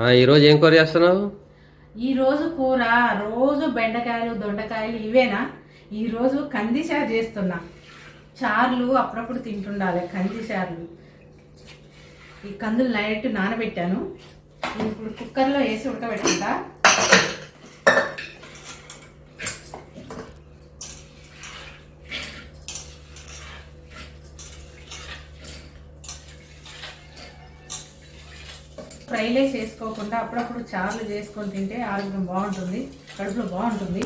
ఈ ఈరోజు ఏం కూర చేస్తున్నావు? ఈ రోజు కూర రోజు బెండకాయలు దొండకాయలు ఇవేనా? ఈ రోజు కంది చారు చేస్తున్నా. చార్లు అప్పుడప్పుడు తింటుండాలి కంది చార్లు. ఈ కందులు నైట్ నానబెట్టాను. ఇప్పుడు కుక్కర్లో వేసి ఉడకబెట్టుకుంటా. ఫ్రైలే చేసుకోకుండా అప్పుడప్పుడు చార్లు చేసుకొని తింటే ఆరోగ్యం బాగుంటుంది కడుపులో బాగుంటుంది.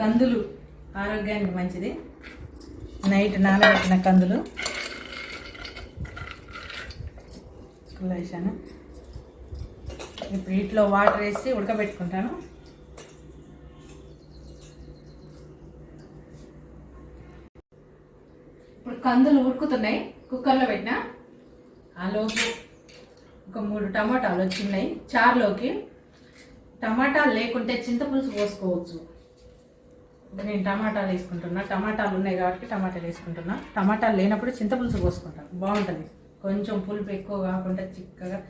కందులు ఆరోగ్యానికి మంచిది. నైట్ నానబెట్టిన కందులు. వేసాను ఇప్పుడు వీటిలో వాటర్ వేసి ఉడకబెట్టుకుంటాను. ఇప్పుడు కందులు ఉడుకుతున్నాయి కుక్కర్లో పెట్టిన. ఆలోపు ఒక మూడు టమాటాలు వచ్చినాయి చారులోకి. టమాటాలు లేకుంటే చింతపులుసు పోసుకోవచ్చు. నేను టమాటాలు వేసుకుంటున్నా. టమాటాలు ఉన్నాయి కాబట్టి టమాటాలు వేసుకుంటున్నా. టమాటాలు లేనప్పుడు చింతపులుసు పోసుకుంటాను బాగుంటుంది. కొంచెం పులుపు ఎక్కువ కాకుండా చిక్కగా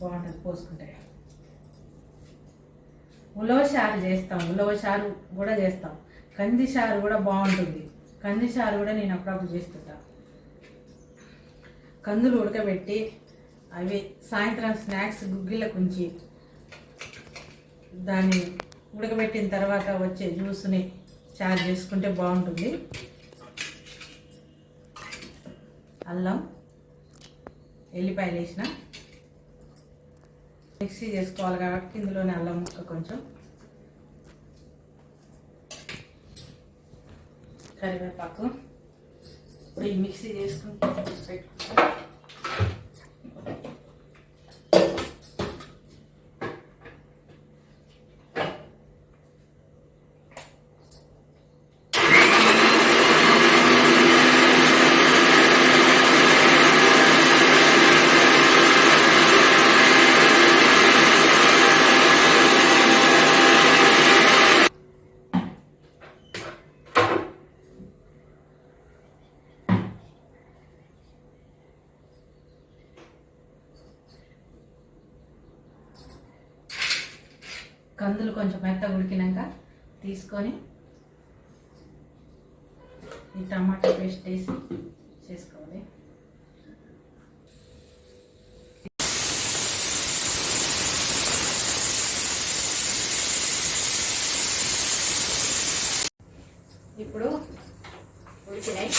బాగుంటుంది పోసుకుంటే. ఉలవ చారు చేస్తాం. ఉలవ చారు కూడా చేస్తాం. కంది చారు కూడా బాగుంటుంది. కంది చారు కూడా నేను అప్పుడప్పుడు చేస్తుంటా. కందులు ఉడకబెట్టి అవి సాయంత్రం స్నాక్స్ గుగ్గిళ్ళకు ఉంచి దాన్ని ఉడకబెట్టిన తర్వాత వచ్చే జ్యూస్ని చారు చేసుకుంటే బాగుంటుంది. అల్లం ఎల్లిపాయలు వేసిన. మిక్సీ చేసుకోవాలి కాబట్టి ఇందులోనే అల్లం ముక్క కొంచెం. కరివేపాకు. ఇప్పుడు ఈ మిక్సీ చేసుకుని పెట్టుకుంటాం కందులు కొంచెం మెత్తగా ఉడికినాక తీసుకొని ఈ టమాటా పేస్ట్ వేసి చేసుకోవాలి ఇప్పుడు ఉడికినాయి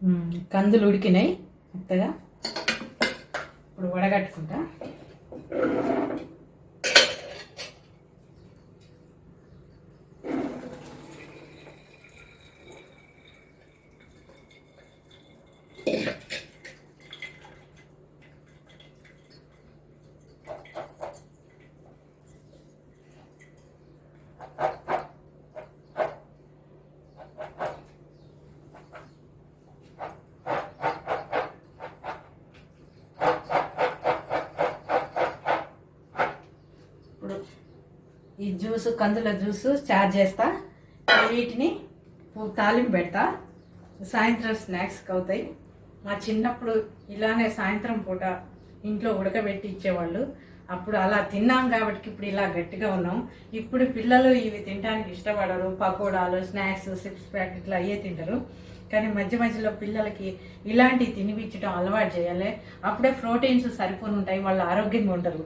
మ్మ్. కందులు ఉడికినాయి మెత్తగా. ఇప్పుడు వడగట్టుకుంటా ఇప్పుడు ఈ జ్యూస్ కందుల జ్యూస్ చార్జ్ చేస్తా. వీటిని తాలింపు పెడతా. సాయంత్రం స్నాక్స్కి అవుతాయి. మా చిన్నప్పుడు ఇలానే సాయంత్రం పూట ఇంట్లో ఉడకబెట్టి ఇచ్చేవాళ్ళు. అప్పుడు అలా తిన్నాం కాబట్టి ఇప్పుడు ఇలా గట్టిగా ఉన్నాం. ఇప్పుడు పిల్లలు ఇవి తినడానికి ఇష్టపడరు. పకోడాలు స్నాక్స్ సిప్స్ ప్యాకెట్లు అయ్యే తింటారు. కానీ మధ్య మధ్యలో పిల్లలకి ఇలాంటివి తినిపించడం అలవాటు చేయాలి. అప్పుడే ప్రోటీన్స్ సరిపోని ఉంటాయి వాళ్ళు ఆరోగ్యంగా ఉంటారు.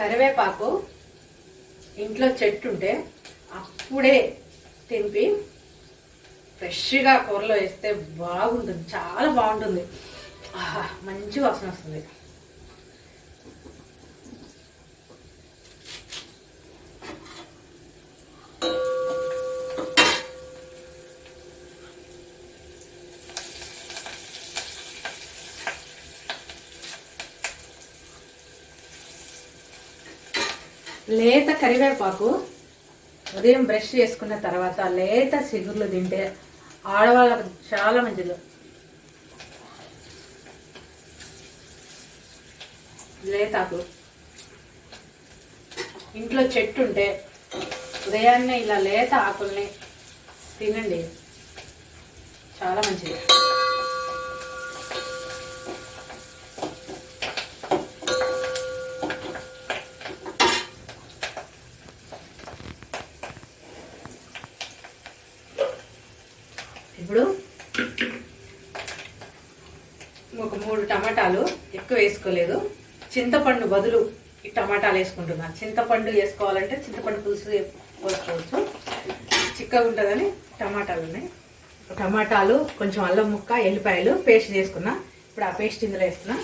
కరివేపాకు ఇంట్లో చెట్టు ఉంటే అప్పుడే తెంపి ఫ్రెష్గా కూరలో వేస్తే బాగుంటుంది చాలా బాగుంటుంది. ఆహా, మంచి వాసన వస్తుంది. లేత కరివేపాకు ఉదయం బ్రష్ చేసుకున్న తర్వాత లేత సిగుర్లు తింటే ఆడవాళ్ళకు చాలా మంచిది. లేతాకు. ఇంట్లో చెట్టు ఉంటే ఉదయాన్నే ఇలా లేత ఆకుల్ని తినండి. చాలా మంచిది ఇప్పుడు ఒక మూడు టమాటాలు ఎక్కువ వేసుకోలేదు. చింతపండు బదులు ఈ టమాటాలు వేసుకుంటున్నాను చింతపండు వేసుకోవాలంటే చింతపండు పులుసు వేసుకోవచ్చు. చిక్కగా ఉంటుందని టమాటాలు ఉన్నాయి. టమాటాలు కొంచెం అల్లం ముక్క ఎల్లిపాయలు పేస్ట్ చేసుకున్నా. ఇప్పుడు ఆ పేస్ట్ ఇందులో వేస్తున్నా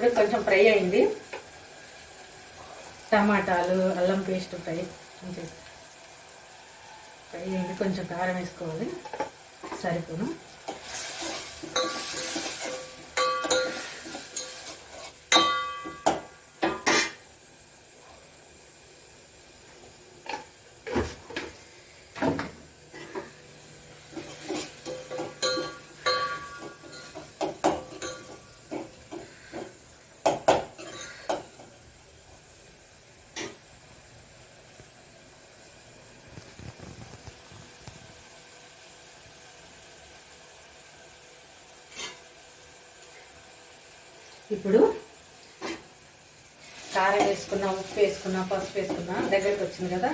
ఇప్పుడు కొంచెం ఫ్రై అయింది. టమాటాలు అల్లం పేస్ట్ ఫ్రై ఫ్రై అయింది. కొంచెం కారం వేసుకోవాలి. సరిపోను. ఇప్పుడు కారం వేసుకున్నా ఉప్పు వేసుకున్నా పసుపు వేసుకున్నా దగ్గరికి వచ్చింది కదా?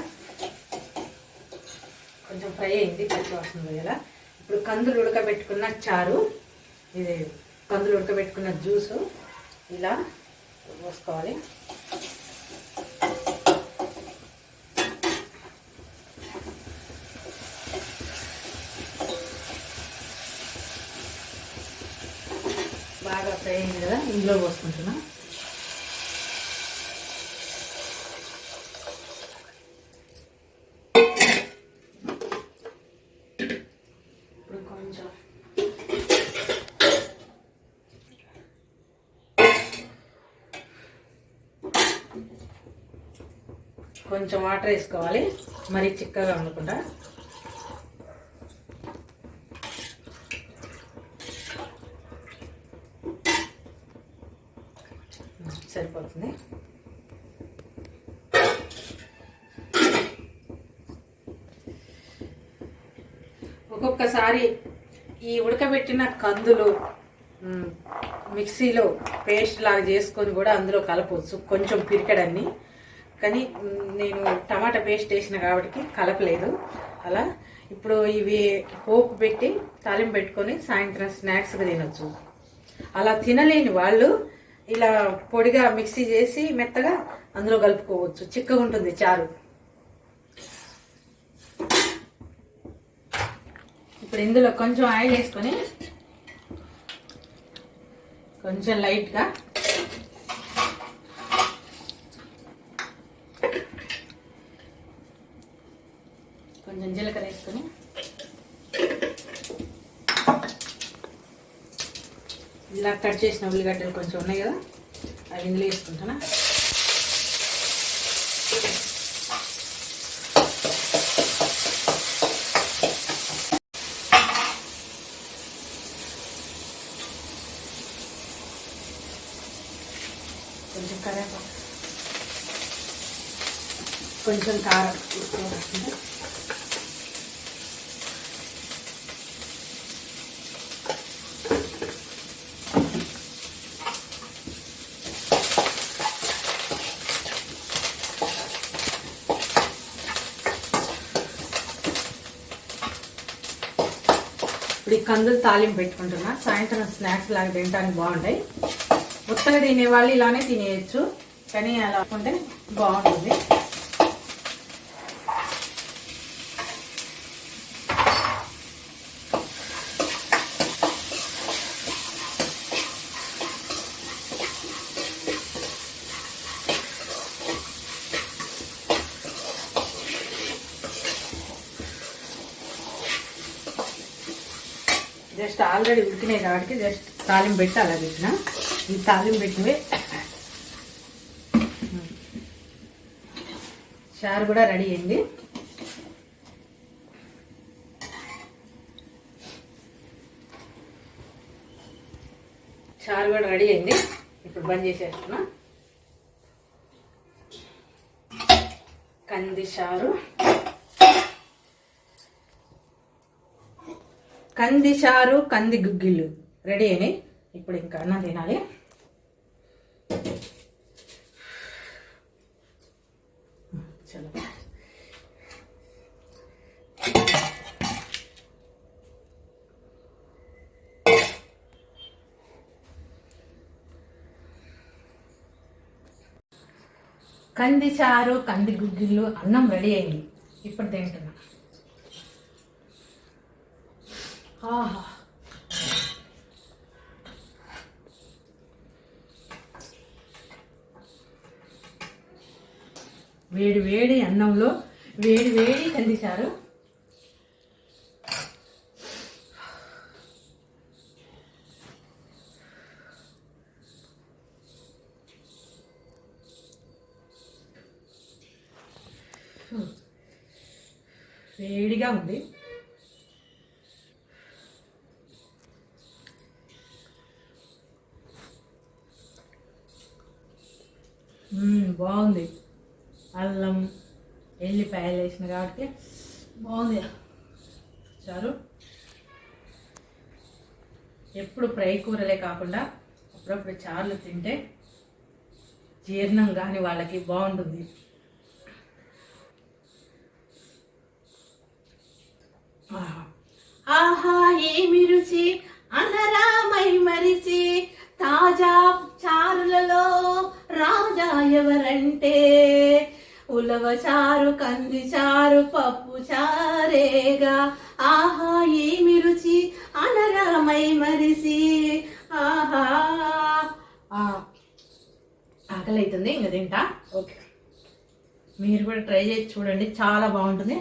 కొంచెం ఫ్రై అయింది పచ్చి వాసన పోయేలా ఇప్పుడు కందులు ఉడకబెట్టుకున్న చారు ఇది కందులు ఉడకబెట్టుకున్న జ్యూసు ఇలా పోసుకోవాలి బాగా ఫ్రై అయింది కదా ఇందులో పోసుకుంటున్నా. ఇప్పుడు కొంచెం. కొంచెం వాటర్ వేసుకోవాలి. మరి చిక్కగా ఉండకుండా. ఒక్కొక్కసారి ఈ ఉడకబెట్టిన కందులు మిక్సీలో పేస్ట్ లాగా చేసుకొని కూడా అందులో కలపవచ్చు కొంచెం పిరికడాన్ని. కానీ నేను టమాటా పేస్ట్ వేసిన కాబట్టి కలపలేదు. అలా ఇప్పుడు ఇవి పోపు పెట్టి తాలింపు పెట్టుకొని సాయంత్రం స్నాక్స్గా తినొచ్చు. అలా తినలేని వాళ్ళు ఇలా పొడిగా మిక్సీ చేసి మెత్తగా అందులో కలుపుకోవచ్చు. చిక్కగా ఉంటుంది చారు. ఇప్పుడు ఇందులో కొంచెం ఆయిల్ వేసుకొని కొంచెం లైట్గా కొంచెం జీలకర్ర వేసుకొని ఇలా కట్ చేసిన ఉల్లిగడ్డలు కొంచెం ఉన్నాయి కదా అవి ఇందులో వేసుకుంటున్నా కొంచెం కారం ఇప్పుడు ఈ కందులు తాలింపు పెట్టుకుంటున్నా. సాయంత్రం స్నాక్స్ లాగా తినడానికి బాగుంటాయి. ఉత్తగా తినే వాళ్ళు ఇలానే తినేయచ్చు. కానీ అలా ఉంటే బాగుంటుంది. జస్ట్ ఆల్రెడీ ఉడికినాయి కాబట్టి జస్ట్ తాలింపు పెట్టి అలా పెట్టిన ఈ తాలింపు పెట్టినవి. చారు కూడా రెడీ అయింది. చారు కూడా రెడీ అయింది. ఇప్పుడు బంద్ చేసేస్తున్నా. కంది చారు. కంది చారు కంది గుగ్గిళ్ళు. రెడీ అయినాయి? ఇప్పుడు ఇంకా అన్నం తినాలి. చలో. కంది చారు కంది గుగ్గిళ్ళు అన్నం రెడీ అయింది. ఇప్పుడు తింటుంది ఆహా. వేడి వేడి అన్నంలో వేడి వేడి కందిశారు వేడిగా ఉంది. బాగుంది. అల్లం ఎల్లిపాయలు వేసిన కాబట్టి బాగుంది. చారు ఎప్పుడు ఫ్రై కూరలే కాకుండా అప్పుడప్పుడు చారులు తింటే జీర్ణం కానీ వాళ్ళకి బాగుంటుంది. ఆహా. ఆహా ఏమి రుచి? అనరామై మరిచి తాజా చారులలో రాజా ఎవరంటే? ఉలవ చారు కంది చారు పప్పు చారేగా. ఆహా ఏమి రుచి? అనరామై మరిసి. ఆహా. ఆకలి అవుతుంది ఇంకా తింటా? ఓకే. మీరు కూడా ట్రై చేసి చూడండి చాలా బాగుంటుంది.